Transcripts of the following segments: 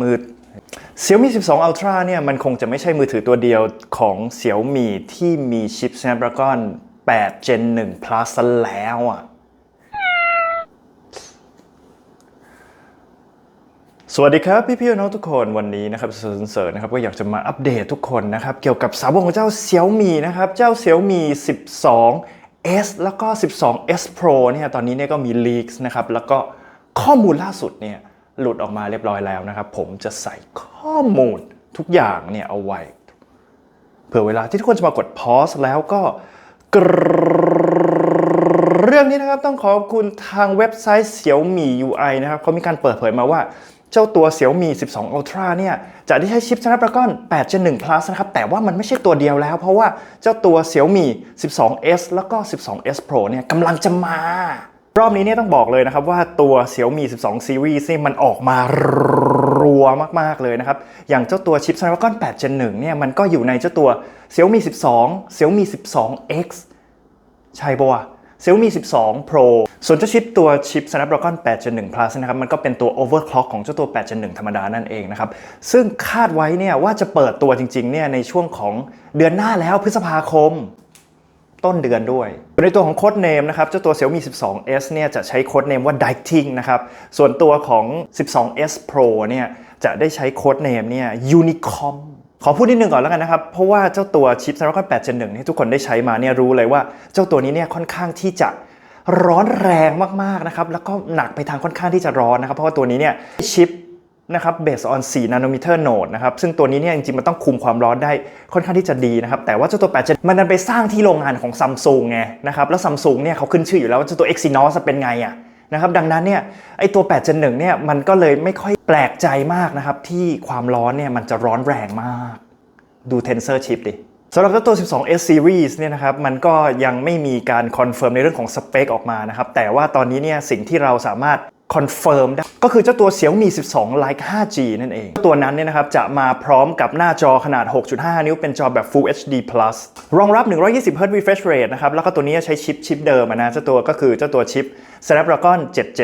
มือ Xiaomi 12 Ultra เนี่ยมันคงจะไม่ใช่มือถือตัวเดียวของ Xiaomi ที่มีชิป Snapdragon 8 Gen 1 Plus แล้วอะสวัสดีครับพี่พี่ๆน้องๆทุกคนวันนี้นะครับเสริญนะครับก็อยากจะมาอัปเดตทุกคนนะครับ เกี่ยวกับสาวของเจ้า Xiaomi นะครับ เจ้า Xiaomi 12 S แล้วก็ 12 S Pro เนี่ยตอนนี้เนี่ยก็มี leaks นะครับแล้วก็ข้อมูลล่าสุดเนี่ย หลุดออกมาเรียบร้อยแล้วนะครับ ผมจะใส่ข้อมูลทุกอย่างเนี่ยเอาไว้ เผื่อเวลาที่ทุกคนจะมากด pause แล้วก็กรเรื่องนี้นะครับต้องขอบคุณทางเว็บไซต์ Xiaomi UI นะครับเขามีการเปิดเผยมาว่าเจ้าตัว Xiaomi 12 Ultra เนี่ยจะได้ใช้ชิป Snapdragon 8 Gen 1 Plus นะครับ แต่ว่ามันไม่ใช่ตัวเดียวแล้ว เพราะว่าเจ้าตัว Xiaomi 12S แล้วก็ 12S Pro เนี่ยกำลังจะมา รอบนี้เนี่ยต้องบอกเลยนะครับว่าตัว Xiaomi 12 Series นี่มันออกมารัวมาก ๆ เลยนะครับ อย่างเจ้าตัวชิป Snapdragon 8 Gen 1เนี่ยมันก็อยู่ในเจ้าตัว Xiaomi 12 Xiaomi 12X ใช่ปะวะ Xiaomi 12 Pro ส่วนเจ้าชิปตัวชิป Snapdragon 8 Gen 1 Plus นะครับ มันก็เป็นตัว overclock ของเจ้าตัว 8 Gen 1 ธรรมดานั่นเองนะครับ ซึ่งคาดไว้เนี่ยว่าจะเปิดตัวจริง ๆ เนี่ยในช่วงของเดือนหน้าแล้วพฤษภาคม ต้นเดือนด้วย ในตัวของโค้ดเนมนะครับเจ้าตัว Xiaomi 12S เนี่ยจะใช้โค้ดเนมว่า Dicting นะครับส่วนตัวของ 12S Pro เนี่ยจะได้ใช้โค้ดเนมเนี่ย Unicom ขอพูดนิดนึงก่อนแล้วกันนะครับ เพราะว่าเจ้าตัวชิป Snapdragon 8 Gen 1ที่ทุกคนได้ใช้มาเนี่ยรู้เลยว่าเจ้าตัวนี้เนี่ยค่อนข้างที่จะร้อนแรงมากๆนะครับแล้วก็หนักไปทางค่อนข้างที่จะร้อนนะครับเพราะว่าตัวนี้เนี่ยชิป นะครับ based on 4 nanometer node นะครับ ซึ่งตัวนี้เนี่ยจริงๆ มันต้องคุมความร้อนได้ค่อนข้างที่จะดีนะครับ แต่ว่าเจ้าตัว8 7มันดันไปสร้างที่โรงงานของซัมซุงไงนะครับ แล้วซัมซุงเนี่ยเขาขึ้นชื่ออยู่แล้วว่าเจ้าตัว Exynos เป็นไงอะนะครับดังนั้นเนี่ยไอตัว8 Gen 1เนี่ยมันก็เลยไม่ค่อยแปลกใจมากนะครับที่ความร้อนเนี่ยมันจะร้อนแรงมาก ดู Tensor Chip ดิสำหรับเจ้าตัว 12S Series เนี่ยนะครับ มันก็ยังไม่มีการคอนเฟิร์มในเรื่องของสเปคออกมานะครับ แต่ว่าตอนนี้เนี่ยสิ่งที่เราสามารถ คอนเฟิร์มได้ก็คือเจ้าตัว Xiaomi 12 Lite 5G นั่นเอง ตัวนั้นเนี่ยนะครับจะมาพร้อมกับหน้าจอขนาด 6.5 นิ้วเป็นจอแบบ Full HD Plus รองรับ 120 Hz refresh rate นะครับ แล้วก็ตัวนี้ใช้ชิปชิปเดิมนะเจ้าตัวก็คือเจ้าตัวชิป Snapdragon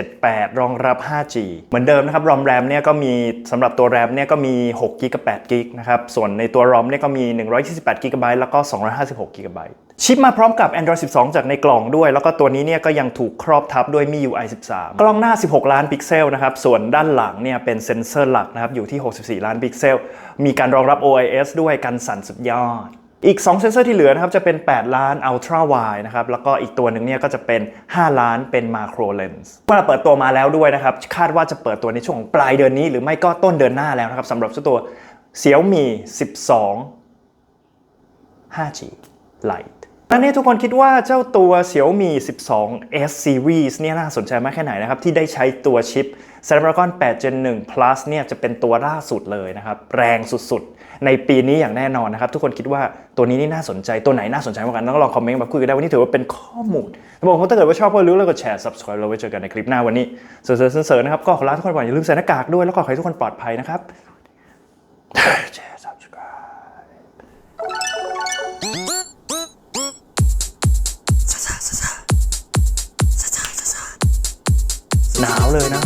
778 รองรับ 5G เหมือนเดิมนะครับ ROM RAM เนี่ยก็มีสำหรับตัว RAM เนี่ยก็มี6 g b กับ8 g b นะครับ ส่วนในตัว ROM เนี่ยก็มี 128 g b แล้วก็ 256 g b ชิปมาพร้อมกับ Android 12 จากในกล่องด้วย แล้วก็ตัวนี้เนี่ยก็ยังถูกครอบทับด้วย MIUI 13 กล้องหน้า 16 ล้านพิกเซลนะครับ ส่วนด้านหลังเนี่ยเป็นเซ็นเซอร์หลักนะครับ อยู่ที่ 64 ล้านพิกเซล มีการรองรับ OIS ด้วยกันสั่นสุดยอด อีก 2 เซนเซอร์ที่เหลือนะครับ จะเป็น 8 ล้าน Ultra Wide นะครับ แล้วก็อีกตัวหนึ่งเนี่ยก็จะเป็น 5 ล้านเป็น Macro Lens เมื่อเปิดตัวมาแล้วด้วยนะครับ คาดว่าจะเปิดตัวในช่วงปลายเดือนนี้ หรือไม่ก็ต้นเดือนหน้าแล้วนะครับสำหรับตัว Xiaomi 12 5G Lite อันนี้ทุกคนคิดว่าเจ้าตัว Xiaomi 12S Series เนี่ยน่าสนใจมากแค่ไหนนะครับ ที่ได้ใช้ตัวชิป Snapdragon 8 Gen 1 Plus เนี่ยจะเป็นตัวล่าสุดเลยนะครับ แรงสุดๆ ในปีนี้อย่างแน่นอนนะครับ ทุกคนคิดว่าตัวนี้นี่น่าสนใจตัวไหนน่าสนใจมากกันต้องลองคอมเมนต์มาคุยกันได้ วันนี้ถือว่าเป็นข้อมูลบอกว่าถ้าเกิดว่าชอบก็รู้แล้วก็แชร์ subscribe เราไว้เจอกันในคลิปหน้าวันนี้เสริญๆนะครับก็ขอลาทุกคนก่อนอย่าลืมใส่หน้ากากด้วยแล้วก็ขอให้ทุกคนปลอดภัยนะครับ หนาวเลยนะ